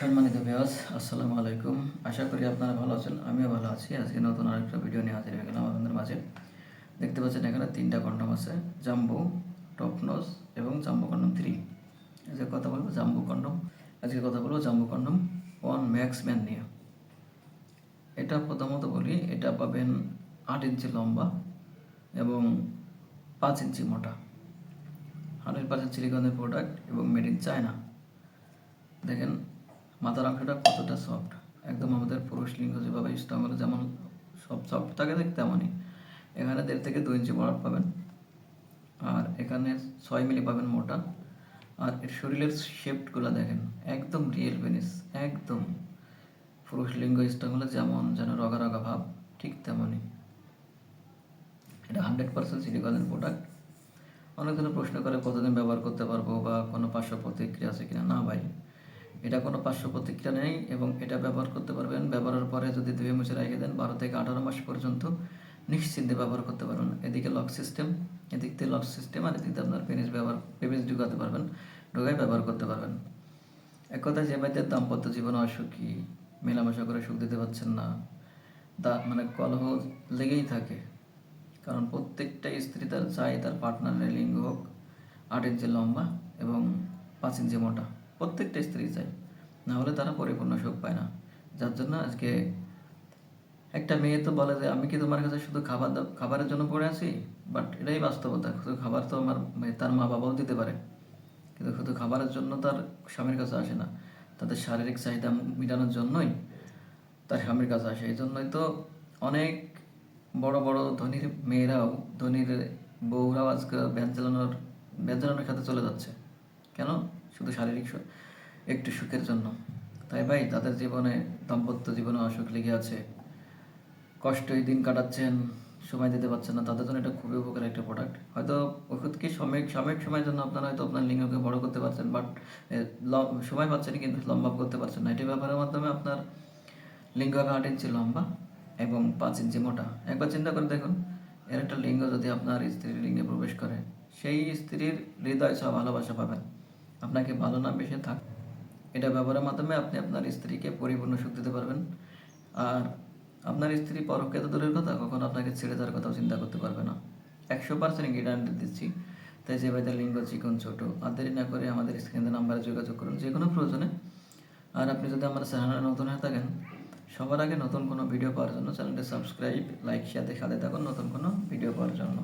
সম্মানিত বিয়াস আসসালামু আলাইকুম। আশা করি আপনারা ভালো আছেন, আমিও ভালো আছি। আজকে নতুন আরেকটা ভিডিও নিয়ে হাজির হয়ে গেলাম আপনাদের মাঝে। দেখতে পাচ্ছেন এখানে তিনটা কন্ডম আছে জাম্বু টপনস এবং জাম্বু কন্ডম থ্রি আজকে কথা বলব জাম্বু কন্ডম আজকে কথা বলব জাম্বু কন্ডম ওয়ান ম্যাক্স ম্যান নিয়ে। এটা প্রথমত বলি, এটা পাবেন আট ইঞ্চি লম্বা এবং পাঁচ ইঞ্চি মোটা। হান্ড্রেড পার্সেন্ট সিলিকনের প্রোডাক্ট এবং মেড ইন চায়না দেখেন মাথার অংশটা কতটা সফট একদম আমাদের পুরুষ লিঙ্গ যেভাবে স্ট্রংগুলো যেমন সব সফট থাকে দেখতে তেমনই। এখানে দেড় থেকে দু ইঞ্চি বড় পাবেন। আর এখানে ছয় মিলি পাবেন মোটা। আর এর শরীরের শেপগুলো দেখেন, একদম রিয়েল পেনিস একদম। পুরুষ লিঙ্গ স্ট্রংগুলো যেমন যেন রগা রগা ভাব, ঠিক তেমনই। এটা হান্ড্রেড পার্সেন্ট সিলিকনের প্রোডাক্ট অনেকজনে প্রশ্ন করে কতদিন ব্যবহার করতে পারব বা কোনো পার্শ্ব প্রতিক্রিয়া আছে কিনা? না ভাই। এটা কোনো পার্শ্ব প্রতিক্রিয়া নেই এবং এটা ব্যবহার করতে পারবেন। ব্যবহারের পরে যদি ধুয়ে মুছে রেখে দেন বারো থেকে আঠারো মাস পর্যন্ত নিশ্চিন্তে ব্যবহার করতে পারবেন। এদিকে লক সিস্টেম, এদিক থেকে লক সিস্টেম আর এদিক আপনার পেনিস ব্যবহার, পেনিস ঢুকাতে পারবেন ঢুকাই ব্যবহার করতে পারবেন। এক কথা যে ভাইদের দাম্পত্য জীবনে অসুখী, মেলামেশা করে সুখ দিতে পারছেন না তা মানে কলহ লেগেই থাকে। কারণ প্রত্যেকটা স্ত্রী তার চায় তার পার্টনারের লিঙ্গ হোক, আট ইঞ্চি লম্বা এবং পাঁচ ইঞ্চি মোটা। প্রত্যেকটা স্ত্রী চায়। না হলে তারা পরিপূর্ণ সুখ পায় না। যার জন্য আজকে একটা মেয়ে তো বলে যে, আমি কি তোমার কাছে শুধু খাবার খাবারের জন্য পড়ে আছি? বাট এটাই বাস্তবতা। শুধু খাবার তো আমার তার মা বাবাও দিতে পারে। কিন্তু শুধু খাবারের জন্য তার স্বামীর কাছে আসে না। তাদের শারীরিক চাহিদা মেটানোর জন্যই তার স্বামীর কাছে আসে। এই জন্যই তো অনেক বড় বড় ধনীর মেয়েরাও, ধনীর বউরাও আজকে ব্যান চালানোর ব্যান চালানোর সাথে চলে যাচ্ছে। কেন? শুধু শারীরিক সু- একটু সুখের জন্য। তাই ভাই, তাদের জীবনে, দাম্পত্য জীবনে অসুখ লেগে আছে। কষ্টই দিন কাটাচ্ছেন, সময় দিতে পারছেন না। তাদের জন্য এটা খুবই উপকারী একটা প্রোডাক্ট হয়তো ওষুধ কি সাময়িক সাময়িক সময়ের জন্য আপনারা হয়তো আপনার লিঙ্গকে বড় করতে পারছেন বাট সময় পাচ্ছেন কিন্তু লম্বা করতে পারছেন না। এটি ব্যবহারের মাধ্যমে আপনার লিঙ্গ হবে আট ইঞ্চি লম্বা এবং পাঁচ ইঞ্চি মোটা। একবার চিন্তা করে দেখুন, এর একটা লিঙ্গ যদি আপনার স্ত্রীর লিঙ্গে প্রবেশ করে, সেই স্ত্রীর হৃদয় সব ভালোবাসা পাবেন। আপনাকে ভালো না বেশি থাক। এটা ব্যবহারের মাধ্যমে আপনি আপনার স্ত্রীকে পরিপূর্ণ সুখ দিতে পারবেন। আর আপনার স্ত্রী পরকে তো দূরের কথা, কখনো আপনাকে ছেড়ে দেওয়ার কথাও চিন্তা করতে পারবে না। একশো পার্সেন্ট গ্যারান্টি দিচ্ছি। তাই যে ভাইদের লিঙ্গ, চিকন, ছোটো, আর দেরি না করে আমাদের স্ক্রিনের নাম্বারে যোগাযোগ করুন, যে কোনো প্রয়োজনে। আর আপনি যদি আমার চ্যানেলে নতুন হয়ে থাকেন, সবার আগে নতুন কোনো ভিডিও পাওয়ার জন্য চ্যানেলটি সাবস্ক্রাইব লাইক শেয়ার সাথে থাকুন নতুন কোনো ভিডিও পাওয়ার জন্য।